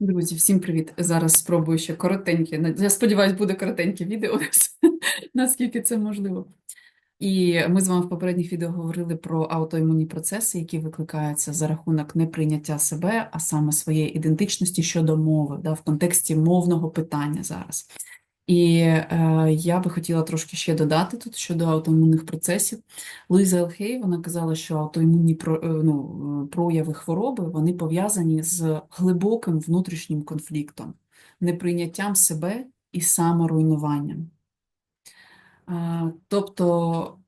Друзі, всім привіт! Зараз спробую ще коротеньке. Я сподіваюся, буде коротеньке відео, наскільки це можливо. І ми з вами в попередніх відео говорили про аутоімунні процеси, які викликаються за рахунок неприйняття себе, а саме своєї ідентичності щодо мови, да, в контексті мовного питання зараз. І е, я би хотіла трошки ще додати тут щодо аутоімунних процесів. Луїза Елхей, вона казала, що аутоімунні про- е, ну, прояви хвороби вони пов'язані з глибоким внутрішнім конфліктом, неприйняттям себе і саморуйнуванням. Е, тобто,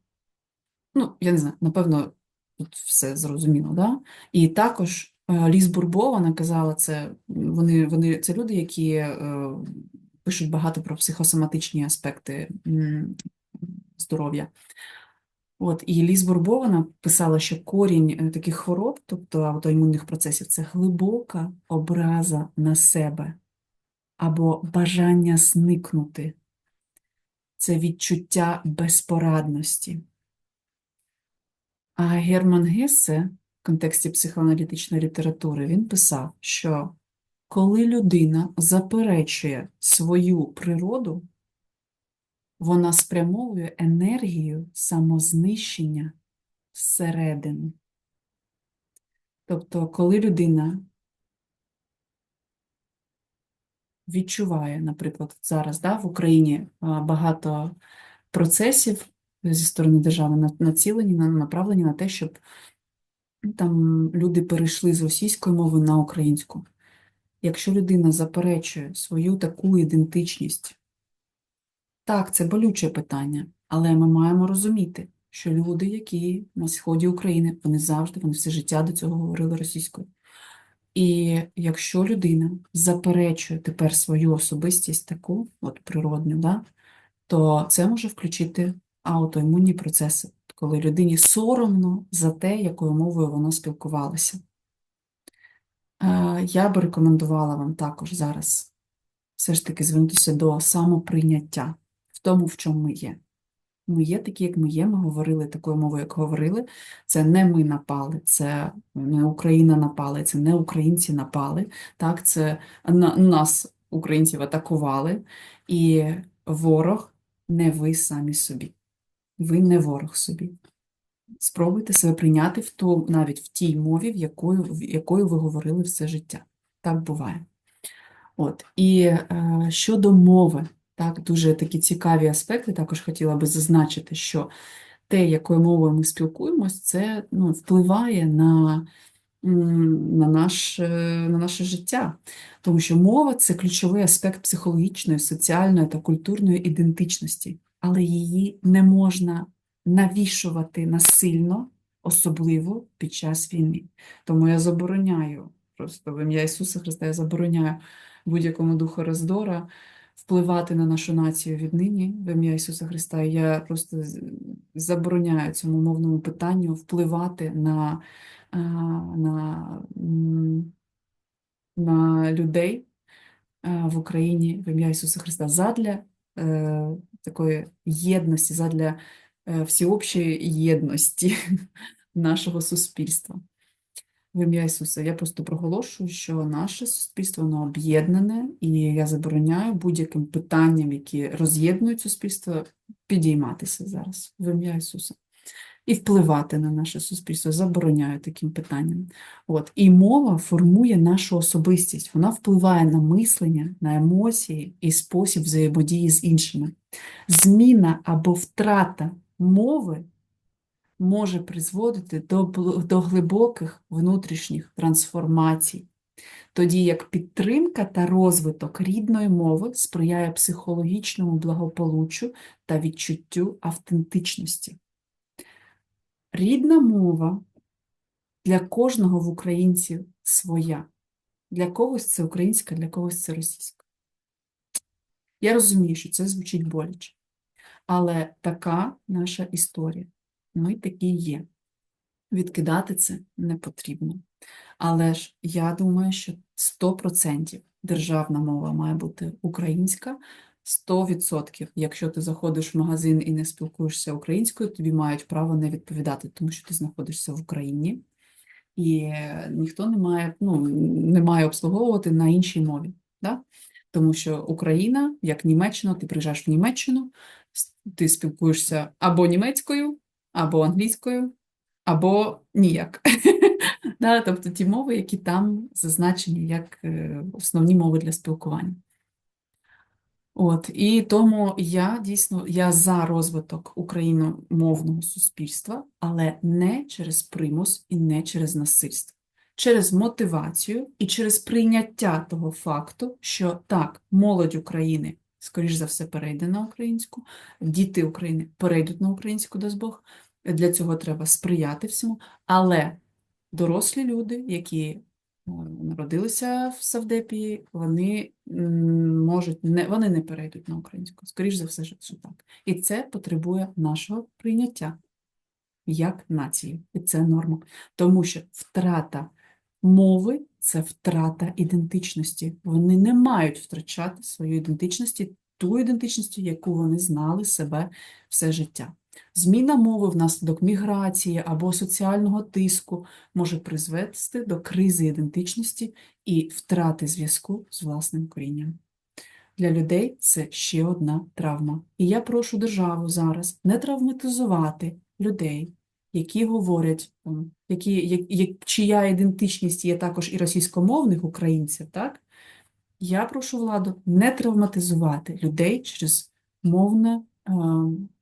ну, я не знаю, напевно, тут все зрозуміло, да? І також е, Ліз Бурбо, вона казала, це вони, вони це люди, які е, пишуть багато про психосоматичні аспекти здоров'я. От, і Ліз Бурбо, вона писала, що корінь е, таких хвороб, тобто аутоімунних процесів, це глибока образа на себе або бажання зникнути. Це відчуття безпорадності. А Герман Гессе в контексті психоаналітичної літератури він писав, що коли людина заперечує свою природу, вона спрямовує енергію самознищення зсередини. Тобто, коли людина відчуває, наприклад, зараз да, в Україні багато процесів зі сторони держави націлені, на- направлені на те, щоб там люди перейшли з російської мови на українську. Якщо людина заперечує свою таку ідентичність, так, це болюче питання, але ми маємо розуміти, що люди, які на сході України, вони завжди, вони все життя до цього говорили російською. І якщо людина заперечує тепер свою особистість таку, от природню, да, то це може включити аутоімунні процеси, коли людині соромно за те, якою мовою вона спілкувалася. Е, Я би рекомендувала вам також зараз все ж таки звернутися до самоприйняття в тому, в чому ми є. Ми є такі, як ми є, ми говорили такою мовою, як говорили. Це не ми напали, це не Україна напала, це не українці напали. Так, це на, нас, українців, атакували, і ворог не ви самі собі. Ви не ворог собі. Спробуйте себе прийняти в ту, навіть в тій мові, в якою, в якою ви говорили все життя. Так буває. От. І е, щодо мови, так, дуже такі цікаві аспекти, також хотіла би зазначити, що те, якою мовою ми спілкуємось, це ну, впливає на, на, наш, е, на наше життя. Тому що мова це ключовий аспект психологічної, соціальної та культурної ідентичності, але її не можна навішувати насильно, особливо під час війни. Тому я забороняю, просто в ім'я Ісуса Христа, я забороняю будь-якому духу роздора впливати на нашу націю віднині в ім'я Ісуса Христа. Я просто забороняю цьому мовному питанню впливати на, на, на людей в Україні в ім'я Ісуса Христа задля е, такої єдності, задля всеобщої єдності нашого суспільства. В ім'я Ісуса, я просто проголошую, що наше суспільство воно об'єднане, і я забороняю будь-яким питанням, які роз'єднують суспільство, підійматися зараз в ім'я Ісуса. І впливати на наше суспільство, забороняю таким питанням. От. І мова формує нашу особистість, вона впливає на мислення, на емоції і спосіб взаємодії з іншими. Зміна або втрата мови може призводити до, до глибоких внутрішніх трансформацій, тоді як підтримка та розвиток рідної мови сприяє психологічному благополуччю та відчуттю автентичності. Рідна мова для кожного в українців своя. Для когось це українська, для когось це російська. Я розумію, що це звучить боляче, але така наша історія. Ми такі є. Відкидати це не потрібно. Але ж я думаю, що 100% державна мова має бути українська, 100%. Якщо ти заходиш в магазин і не спілкуєшся українською, тобі мають право не відповідати, тому що ти знаходишся в Україні. і ніхто не має, ну, не має обслуговувати на іншій мові. Да? Тому що Україна, як Німеччина, ти приїжджаєш в Німеччину, ти спілкуєшся або німецькою, або англійською, або ніяк. Да? Тобто ті мови, які там зазначені як е, основні мови для спілкування. От, і тому я дійсно я за розвиток україномовного суспільства, але не через примус і не через насильство, через мотивацію і через прийняття того факту, що так, молодь України, скоріш за все, перейде на українську, діти України перейдуть на українську, дасть Бог. Для цього треба сприяти всьому, але дорослі люди, які е, народилися в Савдепії, вони можуть не вони не перейдуть на українську. Скоріш за все, що так. І це потребує нашого прийняття як нації, і це норма. Тому що втрата мови це втрата ідентичності. Вони не мають втрачати свою ідентичності, ту ідентичність, яку вони знали себе все життя. Зміна мови внаслідок міграції або соціального тиску може призвести до кризи ідентичності і втрати зв'язку з власним корінням. Для людей це ще одна травма. І я прошу державу зараз не травматизувати людей, які говорять, які, як, чия ідентичність є також і російськомовних українців, так? Я прошу владу не травматизувати людей через мовне е,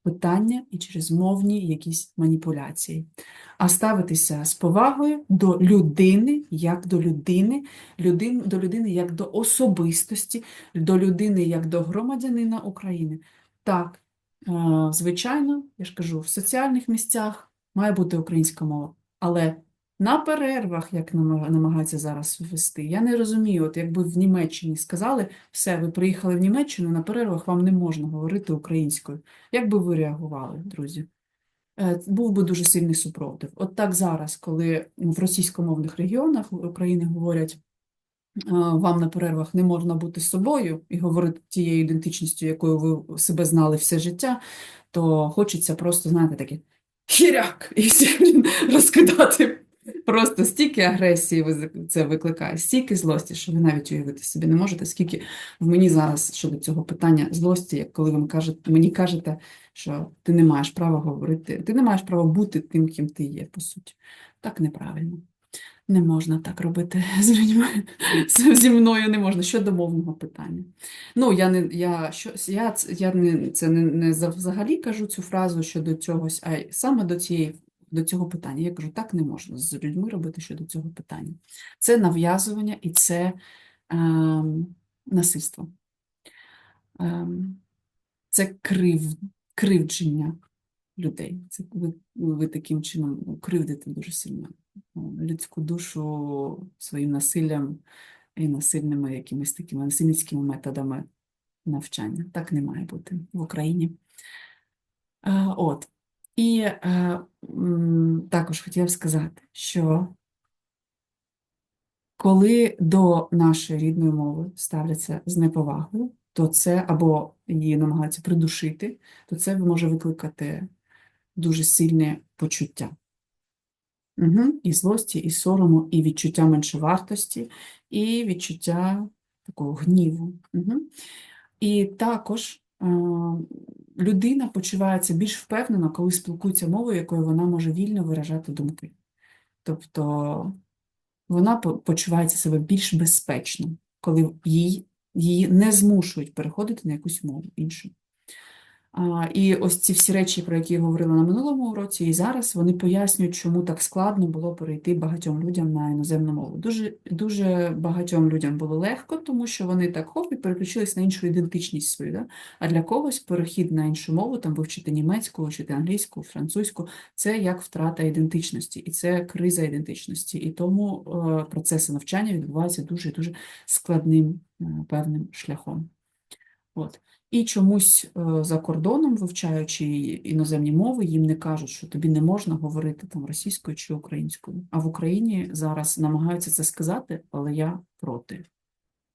питання і через мовні якісь маніпуляції, а ставитися з повагою до людини як до людини, людин, до людини як до особистості, до людини як до громадянина України. Так, е, звичайно, я ж кажу, в соціальних місцях має бути українська мова, але на перервах, як намага- намагаються зараз ввести, я не розумію, от якби в Німеччині сказали, все, ви приїхали в Німеччину, на перервах вам не можна говорити українською. Як би ви реагували, друзі? Е, Був би дуже сильний супротив. От так зараз, коли в російськомовних регіонах України говорять, е, вам на перервах не можна бути собою і говорити тією ідентичністю, якою ви себе знали все життя, то хочеться просто, знаєте, таке хіряк, і всіх блін, розкидати. Просто стільки агресії це викликає, стільки злості, що ви навіть уявити собі не можете, скільки в мені зараз щодо цього питання злості, як коли ви кажете, мені кажете, що ти не маєш права говорити, ти не маєш права бути тим, ким ти є, по суті. Так неправильно. Не можна так робити з людьми. Зі мною не можна. Щодо мовного питання. Ну, я не я що я, я не це не, не взагалі кажу цю фразу щодо цьогось, а саме до цієї до цього питання. Я кажу, так не можна з людьми робити щодо цього питання. Це нав'язування і це ем, насильство. Ем, це крив, кривдження людей. Це ви, ви таким чином ну, кривдите дуже сильно людську душу своїм насиллям і насильними якимись такими насильницькими методами навчання. Так не має бути в Україні. Е, От. І е, також хотіла б сказати, що коли до нашої рідної мови ставляться з неповагою, то це або її намагаються придушити, то це може викликати дуже сильне почуття. Угу. І злості, і сорому, і відчуття меншовартості, і відчуття такого гніву. Угу. І також е, людина почувається більш впевнено, коли спілкується мовою, якою вона може вільно виражати думки. Тобто вона почувається себе більш безпечно, коли їй, її не змушують переходити на якусь мову іншу. І ось ці всі речі, про які я говорила на минулому уроці, і зараз вони пояснюють, чому так складно було перейти багатьом людям на іноземну мову. Дуже, дуже багатьом людям було легко, тому що вони так хоп і переключились на іншу ідентичність свою. Да? А для когось перехід на іншу мову, там вивчити німецьку, вивчити англійську, французьку, це як втрата ідентичності, і це криза ідентичності. І тому е, процеси навчання відбуваються дуже дуже складним е, певним шляхом. От. І чомусь е, за кордоном, вивчаючи іноземні мови, їм не кажуть, що тобі не можна говорити там російською чи українською. А в Україні зараз намагаються це сказати, але я проти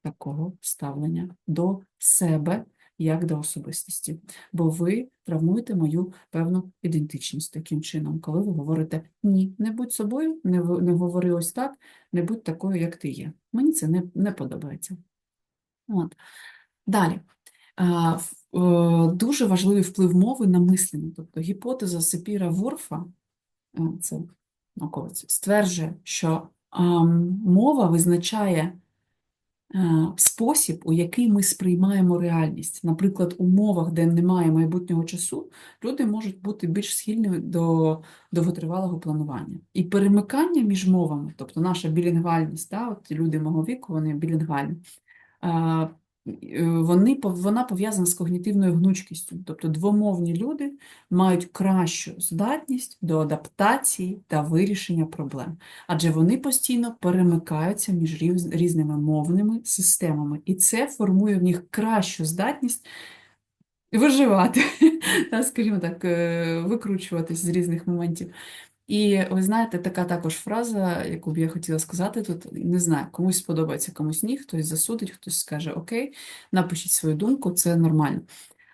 такого ставлення до себе як до особистості, бо ви травмуєте мою певну ідентичність таким чином, коли ви говорите ні, не будь собою, не, не говори ось так, не будь такою, як ти є. Мені це не, не подобається. От. Далі. Е, Дуже важливий вплив мови на мислення. Тобто гіпотеза Сепіра Ворфа, е, це науковець, стверджує, що мова визначає е, спосіб, у який ми сприймаємо реальність. Наприклад, у мовах, де немає майбутнього часу, люди можуть бути більш схильні до довготривалого планування. І перемикання між мовами, тобто наша білінгвальність, та, от люди мого віку, вони білінгвальні, вони, пов- вона пов'язана з когнітивною гнучкістю. Тобто двомовні люди мають кращу здатність до адаптації та вирішення проблем, адже вони постійно перемикаються між різ- різними мовними системами, і це формує в них кращу здатність виживати, скажімо так, е, викручуватись з різних моментів. І ви знаєте, така також фраза, яку б я хотіла сказати тут, не знаю, комусь сподобається, комусь ні, хтось засудить, хтось скаже Окей, напишіть свою думку, це нормально.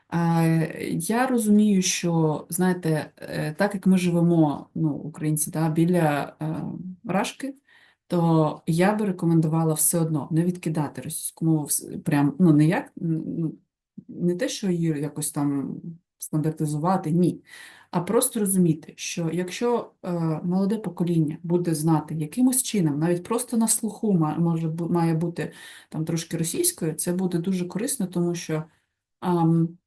А, Я розумію, що, знаєте, е, так як ми живемо, ну, українці, да, біля е, Рашки, то я би рекомендувала все одно не відкидати російську мову прям, ну, не як, ну, не те, що її якось там стандартизувати, ні. А просто розуміти, що якщо е, молоде покоління буде знати якимось чином, навіть просто на слуху може має бути там трошки російською, це буде дуже корисно, тому що ам,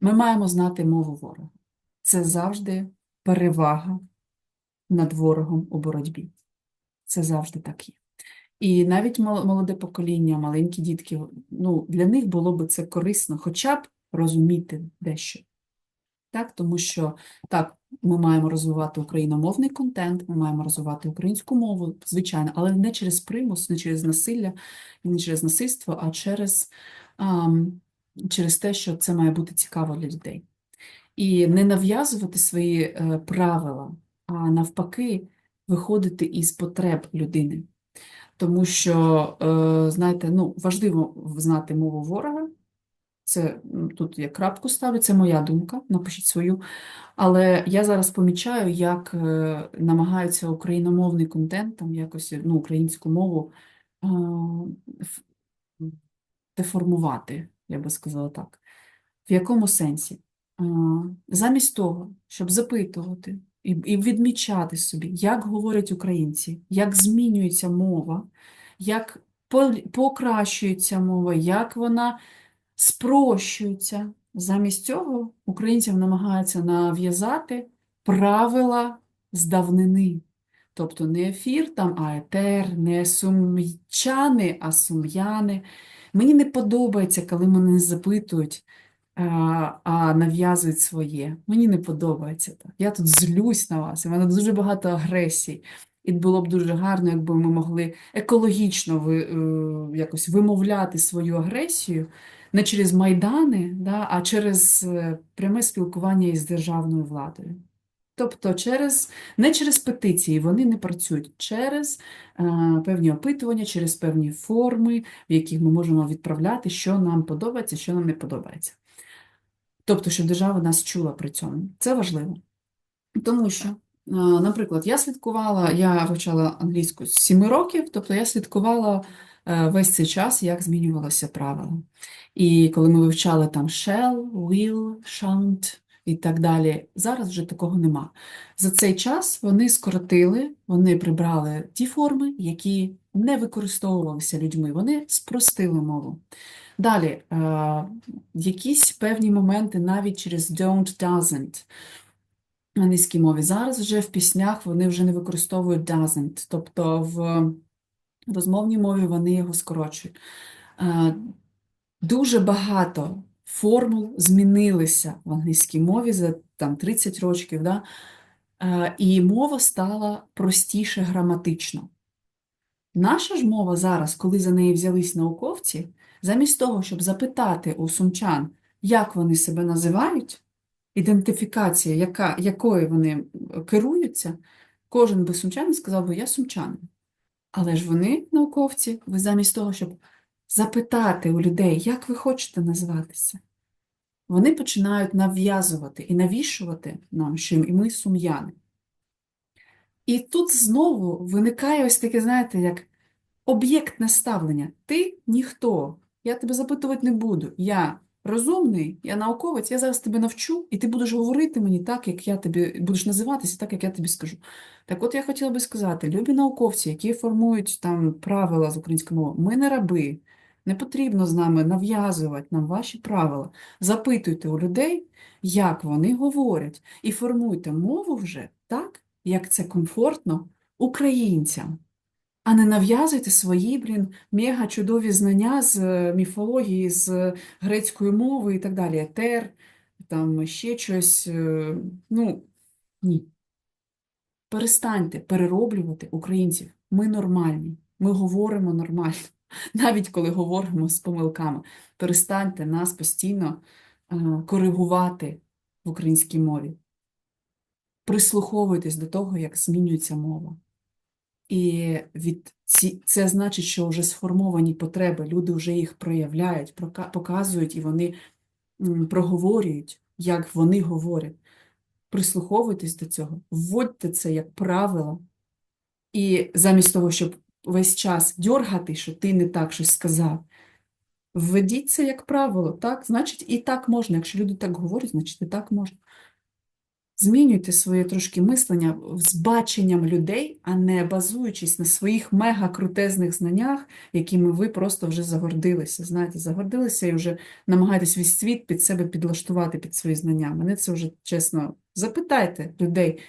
ми маємо знати мову ворога. Це завжди перевага над ворогом у боротьбі. Це завжди так є. І навіть молоде покоління, маленькі дітки, ну, для них було б це корисно, хоча б розуміти дещо. Так, тому що так, ми маємо розвивати україномовний контент, ми маємо розвивати українську мову, звичайно, але не через примус, не через насилля, не через насильство, а через, ам, через те, що це має бути цікаво для людей. І не нав'язувати свої е, правила, а навпаки, виходити із потреб людини. Тому що, е, знаєте, ну, важливо знати мову ворога. Це тут я крапку ставлю, це моя думка, напишіть свою. Але я зараз помічаю, як е, намагаються україномовний контент, там якось ну, українську мову е, деформувати, я би сказала так. В якому сенсі? А, Замість того, щоб запитувати і відмічати собі, як говорять українці, як змінюється мова, як покращується мова, як вона спрощується. Замість цього українцям намагаються нав'язати правила з давнини. Тобто не ефір там, а етер, не сумчани, а сум'яни. Мені не подобається, коли мене запитують, а, а нав'язують своє. Мені не подобається так. Я тут злюсь на вас, і в мене дуже багато агресії. І було б дуже гарно, якби ми могли екологічно ви, е, якось вимовляти свою агресію не через майдани, да, а через е, пряме спілкування із державною владою. Тобто через, не через петиції, вони не працюють, через е, певні опитування, через певні форми, в яких ми можемо відправляти, що нам подобається, що нам не подобається. Тобто, щоб держава нас чула при цьому. Це важливо. Тому що, е, наприклад, я слідкувала, я вивчала англійську з 7 років, тобто я слідкувала весь цей час, як змінювалося правила. І коли ми вивчали там shall, will, shan't і так далі, зараз вже такого нема. За цей час вони скоротили, вони прибрали ті форми, які не використовувалися людьми, вони спростили мову. Далі, е, якісь певні моменти навіть через don't, doesn't в англійській мові. Зараз вже в піснях вони вже не використовують doesn't, тобто в розмовній мові вони його скорочують. Е, Дуже багато формул змінилися в англійській мові за там 30 років, да? Е, і мова стала простіше граматично. Наша ж мова зараз, коли за неї взялись науковці, замість того, щоб запитати у сумчан, як вони себе називають, ідентифікація, яка, якою вони керуються, кожен би сумчанин сказав би, я сумчанин. Але ж вони, науковці, ви замість того, щоб запитати у людей, як ви хочете назватися, вони починають нав'язувати і навішувати нам, що і ми сум'яни. І тут знову виникає ось таке, знаєте, як об'єктне ставлення. Ти ніхто, я тебе запитувати не буду. Я розумний, я науковець, я зараз тебе навчу, і ти будеш говорити мені так, як я тобі будеш називатися так, як я тобі скажу. Так от я хотіла би сказати, любі науковці, які формують там правила з української мови, ми не раби. Не потрібно з нами нав'язувати нам ваші правила. Запитуйте у людей, як вони говорять, і формуйте мову вже так, як це комфортно українцям. А не нав'язуйте свої, блін, мега чудові знання з е, міфології, з грецької мови і так далі. Етер, там ще щось. е, Ну, ні. Перестаньте перероблювати українців. Ми нормальні, ми говоримо нормально, навіть коли говоримо з помилками. Перестаньте нас постійно е, коригувати в українській мові. Прислуховуйтесь до того, як змінюється мова. І від ці, це значить, що вже сформовані потреби, люди вже їх проявляють, показують і вони проговорюють, як вони говорять. Прислуховуйтесь до цього, вводьте це як правило, і замість того, щоб весь час дьоргати, що ти не так щось сказав, введіть це як правило, так? Значить, і так можна. Якщо люди так говорять, значить і так можна. Змінюйте своє трошки мислення з баченням людей, а не базуючись на своїх мега-крутезних знаннях, якими ви просто вже загордилися. Знаєте, загордилися і вже намагаєтесь весь світ під себе підлаштувати під свої знання. Мене це вже чесно. Запитайте людей.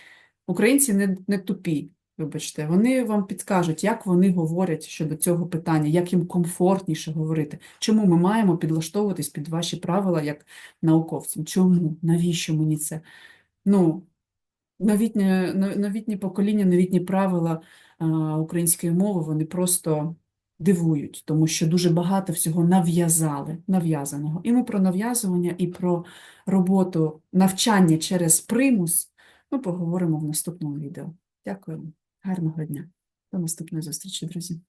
Українці не, не тупі, вибачте, вони вам підкажуть, як вони говорять щодо цього питання, як їм комфортніше говорити. Чому ми маємо підлаштовуватись під ваші правила як науковцям? Чому? Навіщо мені це? Ну, новітнє, но- новітнє покоління, новітні правила української мови, вони просто дивують, тому що дуже багато всього нав'язали, нав'язаного. І ми про нав'язування, і про роботу навчання через примус ми поговоримо в наступному відео. Дякую. Гарного дня. До наступної зустрічі, друзі.